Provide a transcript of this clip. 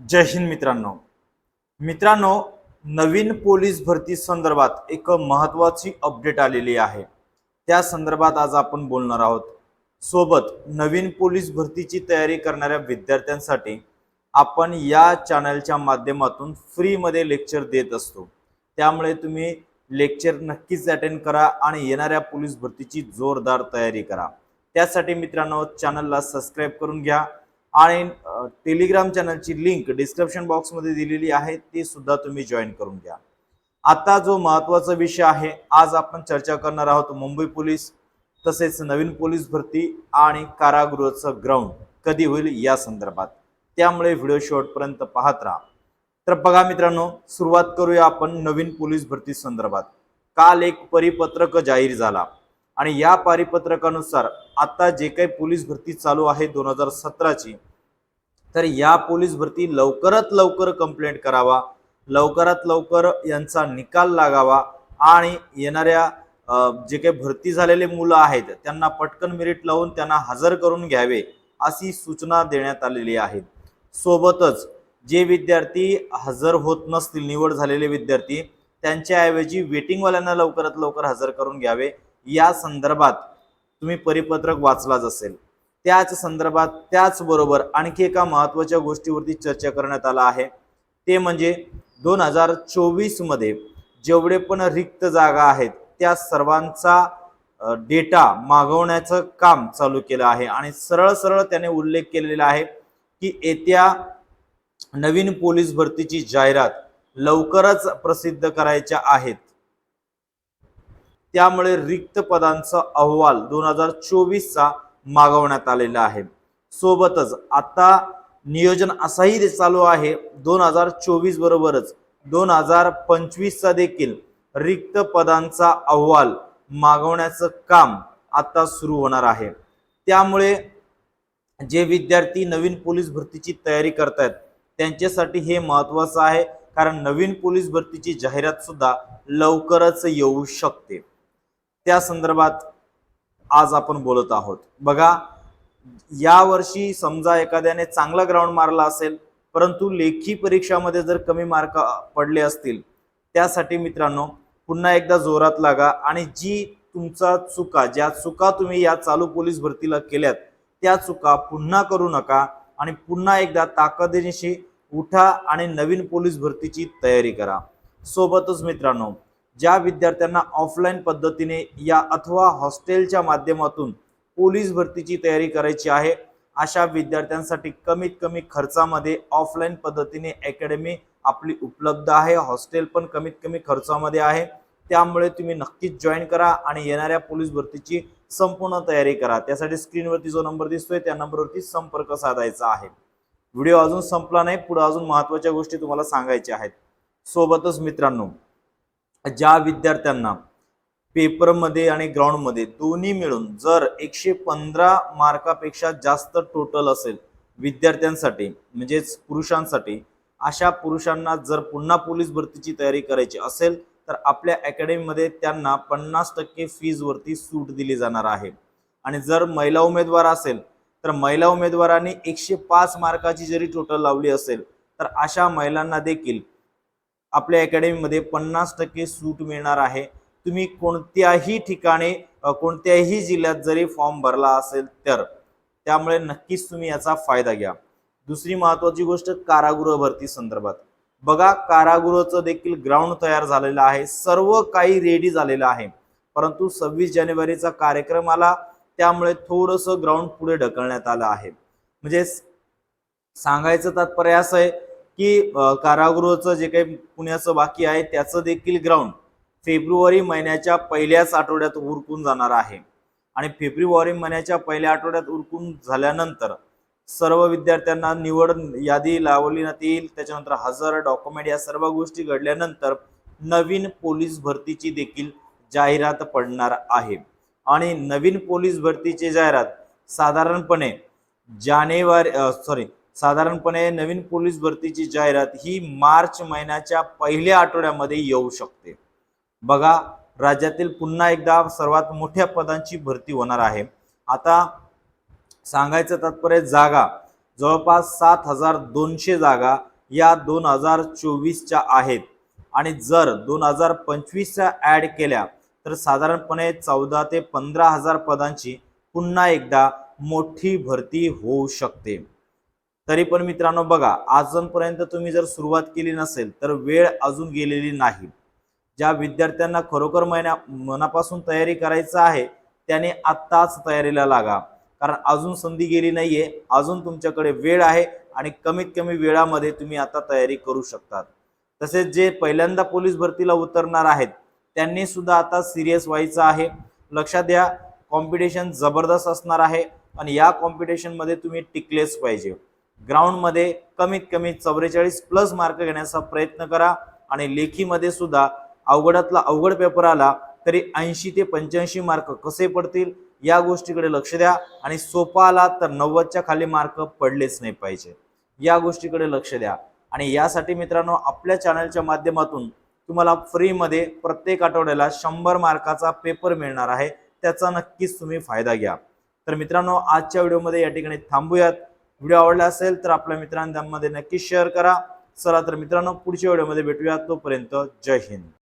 जय हिंद मित्रांनो. मित्रांनो नवीन पोलीस भरती संदर्भात एक महत्त्वाची अपडेट आलेली आहे. त्या संदर्भात आज आपण बोलणार आहोत. सोबत नवीन पोलीस भरतीची तयारी करणाऱ्या विद्यार्थ्यांसाठी आपण या चॅनलच्या माध्यमातून फ्रीमध्ये लेक्चर देत असतो. त्यामुळे तुम्ही लेक्चर नक्कीच अटेंड करा आणि येणाऱ्या पोलीस भरतीची जोरदार तयारी करा. त्यासाठी मित्रांनो चॅनलला सबस्क्राईब करून घ्या. आणि टेलिग्राम चॅनलची लिंक डिस्क्रिप्शन बॉक्समध्ये दिलेली आहे ती सुद्धा तुम्ही जॉईन करून घ्या. आता जो महत्त्वाचा विषय आहे आज आपण चर्चा करणार आहोत मुंबई पोलीस तसेच नवीन पोलीस भरती आणि कारागृहाचं ग्राउंड कधी होईल या संदर्भात. त्यामुळे व्हिडिओ शेवटपर्यंत पाहत राहा. तर बघा मित्रांनो सुरुवात करूया आपण नवीन पोलीस भरती संदर्भात. काल एक परिपत्रक जाहीर झाला. आणि या पारिपत्रकानुसार आता जे काही पोलीस भरती चालू आहे दोन हजार सतराची तर या पोलीस भरती लवकरात लवकर कंप्लेंट करावा लवकरात लवकर यांचा निकाल लागावा आणि येणाऱ्या जे काही भरती झालेले मुलं आहेत त्यांना पटकन मेरिट लावून त्यांना हजर करून घ्यावे अशी सूचना देण्यात आलेली आहे. सोबतच जे विद्यार्थी हजर होत नसतील निवड झालेले विद्यार्थी त्यांच्याऐवजी वेटिंगवाल्यांना लवकरात लवकर हजर करून घ्यावे. या संदर्भात तुम्ही परिपत्रक वाचलाच असेल. त्याच संदर्भात त्याचबरोबर आणखी एका महत्त्वाच्या गोष्टीवरती चर्चा करण्यात आला आहे. ते म्हणजे दोन हजार चोवीसमध्ये जेवढे पण रिक्त जागा आहेत त्या सर्वांचा डेटा मागवण्याचं काम चालू केलं आहे. आणि सरळ सरळ त्याने उल्लेख केलेला आहे की येत्या नवीन पोलीस भरतीची जाहिरात लवकरच प्रसिद्ध करायच्या आहेत. त्यामुळे रिक्त पदांचा अहवाल दोन हजार चोवीसचा मागवण्यात आलेला आहे. सोबतच आता नियोजन असाही चालू आहे. दोन हजार चोवीस बरोबरच दोन हजार पंचवीसचा देखील रिक्त पदांचा अहवाल मागवण्याचं काम आता सुरू होणार आहे. त्यामुळे जे विद्यार्थी नवीन पोलीस भरतीची तयारी करतायत त्यांच्यासाठी हे महत्वाचं आहे. कारण नवीन पोलीस भरतीची जाहिरात सुद्धा लवकरच येऊ शकते. त्या संदर्भात आज आपण बोलत आहोत. बघा या वर्षी समजा एखाद्याने चांगला ग्राउंड मारला असेल परंतु लेखी परीक्षामध्ये जर कमी मार्क पडले असतील त्यासाठी मित्रांनो पुन्हा एकदा जोरात लागा आणि जी तुमचा चुका ज्या चुका तुम्ही या चालू पोलीस भरतीला केल्यात त्या चुका पुन्हा करू नका आणि पुन्हा एकदा ताकदीनिशी उठा आणि नवीन पोलीस भरतीची तयारी करा. सोबतच मित्रांनो ज्या विद्यार्थ्यांना ऑफलाईन पद्धतीने या अथवा हॉस्टेलच्या माध्यमातून पोलीस भरतीची तयारी करायची आहे अशा विद्यार्थ्यांसाठी कमीत कमी खर्चामध्ये ऑफलाईन पद्धतीने अकॅडमी आपली उपलब्ध आहे. हॉस्टेल पण कमीत कमी खर्चामध्ये आहे. त्यामुळे तुम्ही नक्कीच जॉईन करा आणि येणाऱ्या पोलीस भरतीची संपूर्ण तयारी करा. त्यासाठी स्क्रीनवरती जो नंबर दिसतोय त्या नंबरवरती संपर्क साधायचा आहे. व्हिडिओ अजून संपला नाही पुढे अजून महत्त्वाच्या गोष्टी तुम्हाला सांगायच्या आहेत. सोबतच मित्रांनो ज्या विद्यार्थ्यांना पेपरमध्ये आणि ग्राउंडमध्ये दोन्ही मिळून जर एकशे पंधरा मार्कापेक्षा जास्त टोटल असेल विद्यार्थ्यांसाठी म्हणजेच पुरुषांसाठी अशा पुरुषांना जर पुन्हा पोलीस भरतीची तयारी करायची असेल तर आपल्या अकॅडमीमध्ये त्यांना पन्नास टक्के फीजवरती सूट दिली जाणार आहे. आणि जर महिला उमेदवार असेल तर महिला उमेदवारांनी एकशे पाच मार्काची जरी टोटल लावली असेल तर अशा महिलांना देखील आपल्या अकॅडमीमध्ये पन्नास टक्के सूट मिळणार आहे. तुम्ही कोणत्याही ठिकाणी कोणत्याही जिल्ह्यात जरी फॉर्म भरला असेल तर त्यामुळे नक्कीच तुम्ही याचा फायदा घ्या. दुसरी महत्वाची गोष्ट कारागृह भरती संदर्भात. बघा कारागृहाचं देखील ग्राउंड तयार झालेलं आहे. सर्व काही रेडी झालेलं आहे. परंतु सव्वीस जानेवारीचा कार्यक्रम आला त्यामुळे थोडंसं ग्राउंड पुढे ढकलण्यात आलं आहे. म्हणजे सांगायचं तात्पर्य असं आहे की कारागृहाचं जे काही पुण्याचं बाकी आहे त्याचं देखील ग्राउंड फेब्रुवारी महिन्याच्या पहिल्याच आठवड्यात उरकून जाणार आहे. आणि फेब्रुवारी महिन्याच्या पहिल्या आठवड्यात उरकून झाल्यानंतर सर्व विद्यार्थ्यांना निवड यादी लावण्यात येईल त्याच्यानंतर हजर डॉक्युमेंट या सर्व गोष्टी घडल्यानंतर नवीन पोलीस भरतीची देखील जाहिरात पडणार आहे. आणि नवीन पोलीस भरतीची जाहिरात साधारणपणे जानेवारी सॉरी साधारणपणे नवीन पोलीस भरतीची जाहिरात ही मार्च महिन्याच्या पहिल्या आठवड्यामध्ये येऊ शकते. बघा राज्यातील पुन्हा एकदा सर्वात मोठ्या पदांची भरती होणार आहे. आता सांगायचं तात्पर्य जागा जवळपास सात हजार दोनशे जागा या दोन हजार चोवीसच्या आहेत. आणि जर दोन हजार पंचवीसच्या ॲड केल्या तर साधारणपणे चौदा ते पंधरा हजार पदांची पुन्हा एकदा मोठी भरती होऊ शकते. तरी पण मित्रांनो बघा अजूनपर्यंत तुम्ही जर सुरुवात केली नसेल तर वेळ अजून गेलेली नाही. ज्या विद्यार्थ्यांना खरोखर महिन्या मनापासून तयारी करायचं आहे त्याने आत्ताच तयारीला लागा. कारण अजून संधी गेली नाहीये अजून तुमच्याकडे वेळ आहे आणि कमीत कमी वेळामध्ये तुम्ही आता तयारी करू शकतात. तसेच जे पहिल्यांदा पोलीस भरतीला उतरणार आहेत त्यांनी सुद्धा आता सिरियस व्हायचं आहे. लक्षात द्या कॉम्पिटिशन जबरदस्त असणार आहे आणि या कॉम्पिटिशनमध्ये तुम्ही टिकलेच पाहिजे. ग्राउंडमध्ये कमीत कमी चौवेचाळीस प्लस मार्क घेण्याचा प्रयत्न करा आणि लेखीमध्ये सुद्धा अवघडातला अवघड पेपर आला तरी ऐंशी ते पंच्याऐंशी मार्क कसे पडतील या गोष्टीकडे लक्ष द्या आणि सोपा आला तर नव्वदच्या खाली मार्क पडलेच नाही पाहिजे. या गोष्टीकडे लक्ष द्या आणि यासाठी मित्रांनो आपल्या चॅनलच्या माध्यमातून तुम्हाला फ्रीमध्ये प्रत्येक आठवड्याला शंभर मार्काचा पेपर मिळणार आहे. त्याचा नक्कीच तुम्ही फायदा घ्या. तर मित्रांनो आजच्या व्हिडिओमध्ये या ठिकाणी थांबूयात. व्हिडिओ आवडला असेल तर आपल्या मित्रांमध्ये नक्की शेअर करा. चला तर मित्रांनो पुढच्या व्हिडिओमध्ये भेटूया. तोपर्यंत जय हिंद.